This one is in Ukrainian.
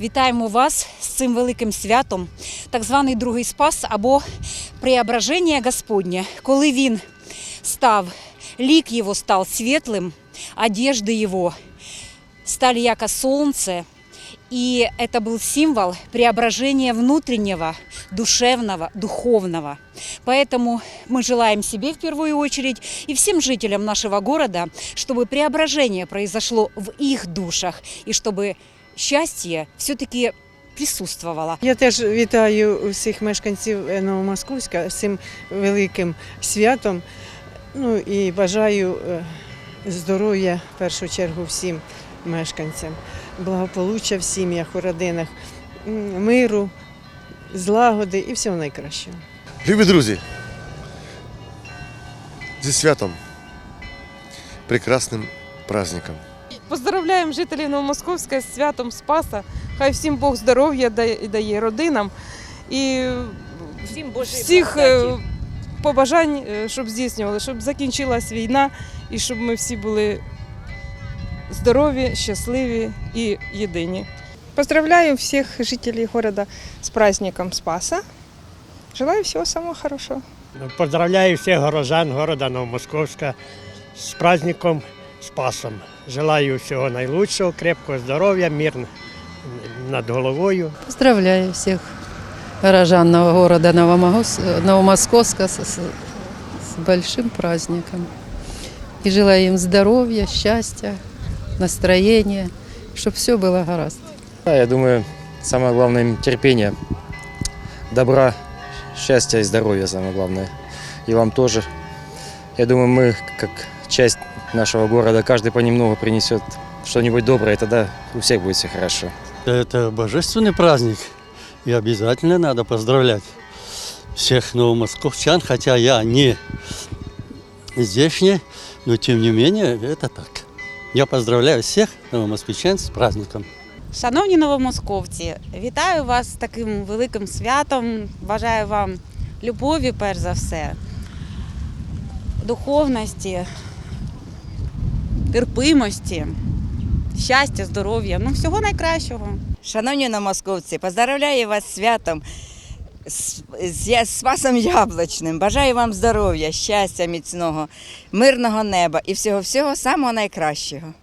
Вітаємо вас з цим великим святом, так званий Другий Спас або Преображення Господнє, коли він став, лик его стал светлым, одежды его стали яко солнце, и это был символ преображения внутреннего, душевного, духовного. Поэтому мы желаем себе в первую очередь и всем жителям нашего города, чтобы преображение произошло в их душах и чтобы счастье все-таки присутствовало. Я теж вітаю усіх мешканців е, Новомосковська з цим великим святом. Ну і бажаю е, здоров'я в першу чергу всім мешканцям, благополуччя в сім'ях, у родинах, миру, злагоди і всього найкращого. Любі друзі, зі святом, прекрасним праздником. Поздравляємо жителів Новомосковська з святом Спаса. Хай всім Бог здоров'я дає, дає родинам і Всім всіх е, побажань, е, щоб здійснювали, щоб закінчилась війна і щоб ми всі були здорові, щасливі і єдині. Поздравляю всех жителей города с праздником Спаса. Желаю всего самого хорошего. Поздравляю всех горожан города Новомосковска с праздником Спасом. Желаю всего наилучшего, крепкого здоровья, мир над головою. Поздравляю всех горожан нового города Новомогос- Новомосковска с, с- с большим праздником. И желаю им здоровья, счастья, настроения, чтобы все было гораздо. Да, я думаю, самое главное им терпение, добра, счастья и здоровья самое главное. И вам тоже. Я думаю, мы, как часть нашего города, каждый понемногу принесет что-нибудь доброе, и тогда у всех будет все хорошо. Это божественный праздник, и обязательно надо поздравлять всех новомосковчан, хотя я не здешний, но тем не менее это так. Я поздравляю всех новомосквичан с праздником. Шановні новомосковці, вітаю вас з таким великим святом. Бажаю вам любові, перш за все, духовності, Терпимості, щастя, здоров'я, ну всього найкращого. Шановні намосковці, поздравляю вас святом, з, з, з Спасом Яблочним. Бажаю вам здоров'я, щастя міцного, мирного неба і всього-всього самого найкращого.